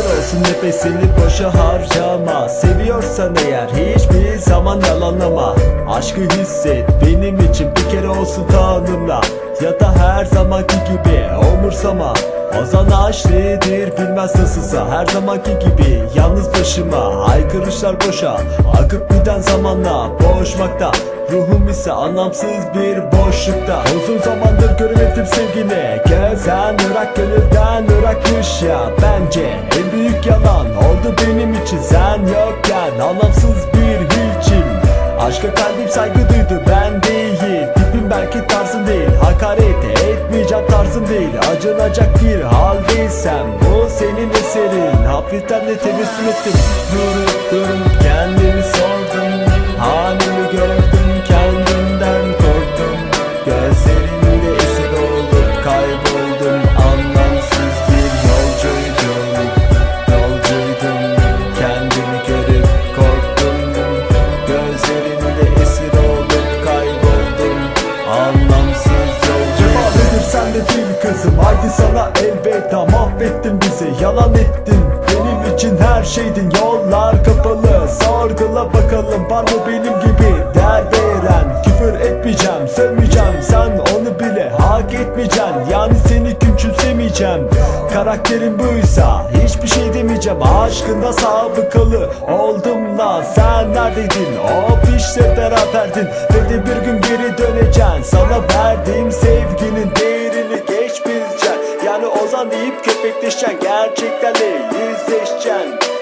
olsun nefesini boşa harcama. Seviyorsan eğer hiçbir zaman yalanlama. Aşkı hisset benim için bir kere olsun tanımla Ya da her zamanki gibi umursama. Ozan aşk nedir bilmez nasılsa. Her zamanki gibi yalnız başıma. Haykırışlar boşa Akıp giden zamanla boğuşmakta Ruhum ise anlamsız bir boşlukta. Uzun zamandır göremedim sevgini. Gezen Irak gönülden Irakmış ya. Bence en büyük yalan oldu benim için. Sen yokken anlamsız bir hiçim Aşka kalbim saygı duydu ben değil. Tipim belki tarzın değil Hakaret etmeyeceğim tarzım değil. Acınacak bir haldeysem Bu senin eserin. Hafiften de tebessüm ettim. Durup Haydi sana elveda mahvettin bizi Yalan ettin. Benim için her şeydin Yollar kapalı. Sorgula bakalım Var mı benim gibi değer veren Küfür etmeyeceğim sövmeyeceğim. Sen onu bile hak etmeyeceksin. Yani seni küçümsemeyeceğim Karakterin buysa hiçbir şey demeyeceğim. Aşkında sabıkalı oldum la Sen neredeydin? Hop işte beraberdin. Ve de bir gün geri döneceksin. Sana verdiğim sevginin deyip köpekleşeceksin. Gerçeklerle yüzleşeceksin